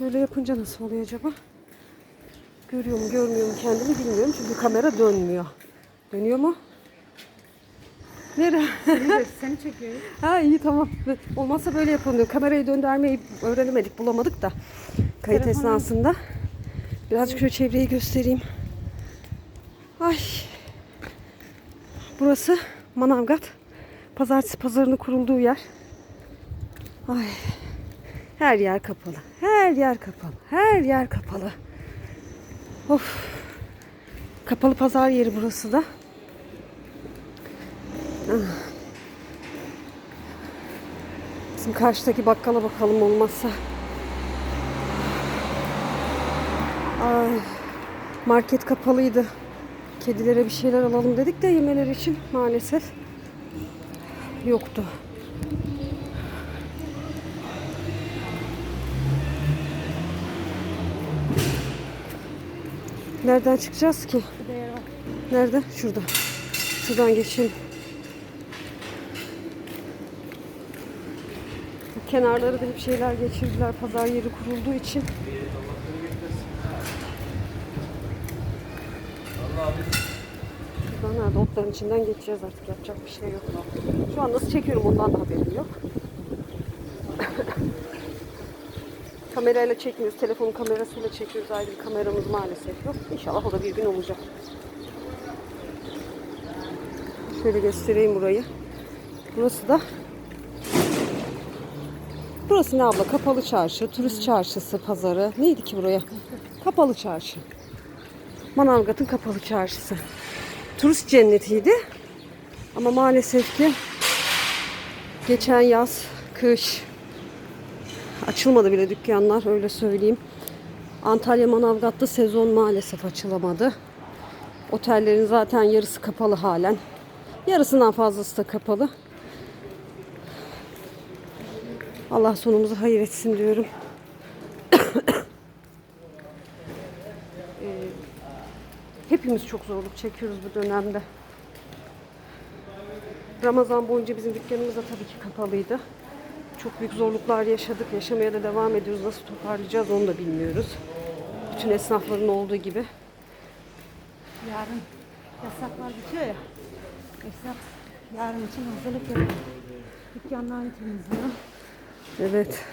Şöyle yapınca nasıl oluyor acaba? Görüyor mu görmüyor mu kendimi bilmiyorum. Çünkü kamera dönmüyor. Dönüyor mu? Nere? Seni çekiyor. ha iyi tamam. Olmazsa böyle yapalım. Kamerayı döndürmeyi öğrenemedik, bulamadık da. Kayıt Telefonu- esnasında. Birazcık şöyle çevreyi göstereyim. Ay. Burası Manavgat. Pazartesi pazarının kurulduğu yer. Ay. Her yer kapalı. Her yer kapalı. Her yer kapalı. Of. Kapalı pazar yeri burası da. Bizim karşıdaki bakkala bakalım olmazsa. Ay, market kapalıydı. Kedilere bir şeyler alalım dedik de yemeler için maalesef yoktu. Nereden çıkacağız ki? Nerede? Şurada. Şuradan geçeyim. Bu kenarları da hep şeyler geçirdiler. Pazar yeri kurulduğu için. Şuradan nerede? Otların içinden geçeceğiz artık. Yapacak bir şey yok. Şu an nasıl çekiyorum ondan da haberim yok. Kamerayla çekmiyoruz. Telefonun kamerasıyla çekiyoruz. Ayrı bir kameramız maalesef yok. İnşallah o da bir gün olacak. Şöyle göstereyim burayı. Burası da Burası ne abla? Kapalı çarşı, turist çarşısı, pazarı. Neydi ki buraya? Kapalı çarşı. Manavgat'ın kapalı çarşısı. Turist cennetiydi. Ama maalesef ki geçen yaz, kış açılmadı bile dükkanlar öyle söyleyeyim. Antalya Manavgat'ta sezon maalesef açılamadı. Otellerin zaten yarısı kapalı halen. Yarısından fazlası da kapalı. Allah sonumuzu hayır etsin diyorum. Hepimiz çok zorluk çekiyoruz bu dönemde. Ramazan boyunca bizim dükkanımız da tabii ki kapalıydı. Çok büyük zorluklar yaşadık. Yaşamaya da devam ediyoruz. Nasıl toparlayacağız onu da bilmiyoruz. Bütün esnafların olduğu gibi. Yarın yasaklar bitiyor ya. Esnaf yarın için hazırlık yapıyor. Dükkanlarını temizliyor. Evet.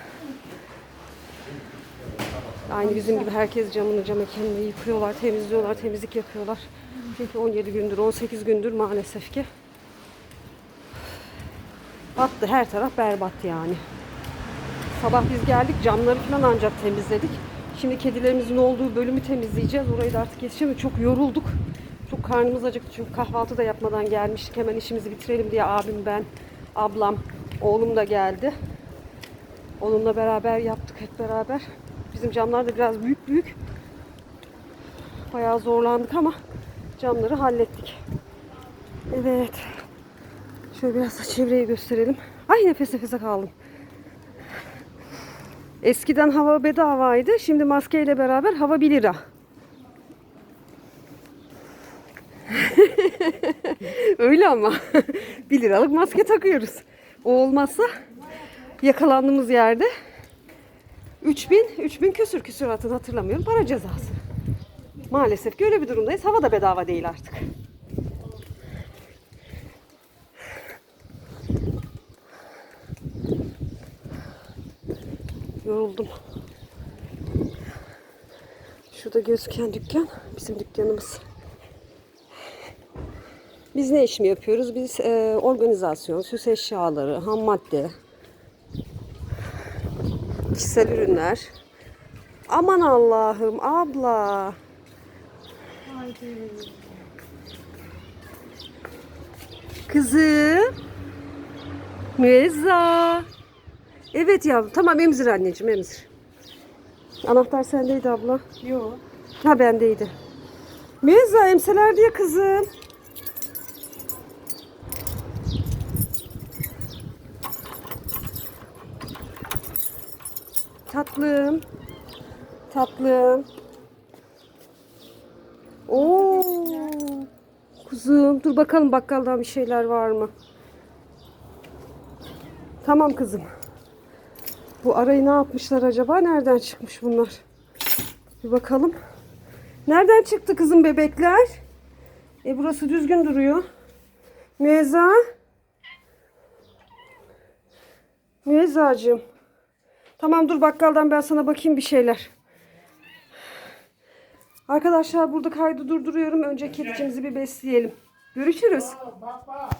Aynı bizim gibi herkes camını cam mekanını yıkıyorlar, temizliyorlar, temizlik yapıyorlar. Çünkü 17 gündür, 18 gündür maalesef ki battı. Her taraf berbat yani. Sabah biz geldik, camları falan ancak temizledik. Şimdi kedilerimizin olduğu bölümü temizleyeceğiz. Orayı da artık yetişemiyoruz. Çok yorulduk. Çok karnımız acıktı çünkü kahvaltı da yapmadan gelmiştik. Hemen işimizi bitirelim diye abim, ben, ablam, oğlum da geldi. Onunla beraber yaptık hep beraber. Bizim camlar da biraz büyük büyük. Bayağı zorlandık ama camları hallettik. Evet. Şöyle biraz da çevreyi gösterelim. Ay nefes nefese kaldım. Eskiden hava bedavaydı. Şimdi maskeyle beraber hava 1 lira. Öyle ama. 1 liralık maske takıyoruz. O olmazsa yakalandığımız yerde 3000 3000 küsür küsür atın hatırlamıyorum para cezası. Maalesef ki öyle bir durumdayız. Hava da bedava değil artık. Yoruldum. Şurada gözüken dükkan bizim dükkanımız. Biz ne iş mi yapıyoruz? Biz e, organizasyon, süs eşyaları, ham madde, kişisel ürünler. Aman Allah'ım abla. Haydi. Kızım. Müezza. Evet yavrum. Tamam emzir anneciğim emzir. Anahtar sendeydi abla. Yok. Ha bendeydi. Müezza emseler diye kızım. Tatlım. Tatlım. Oo. Kuzum dur bakalım bakkaldan bir şeyler var mı? Tamam kızım. Bu arayı ne yapmışlar acaba? Nereden çıkmış bunlar? Bir bakalım. Nereden çıktı kızım bebekler? E burası düzgün duruyor. Müezza. Müezzacığım. Tamam dur bakkaldan ben sana bakayım bir şeyler. Arkadaşlar burada kaydı durduruyorum. Önce kedicimizi bir besleyelim. Görüşürüz. Bak bak.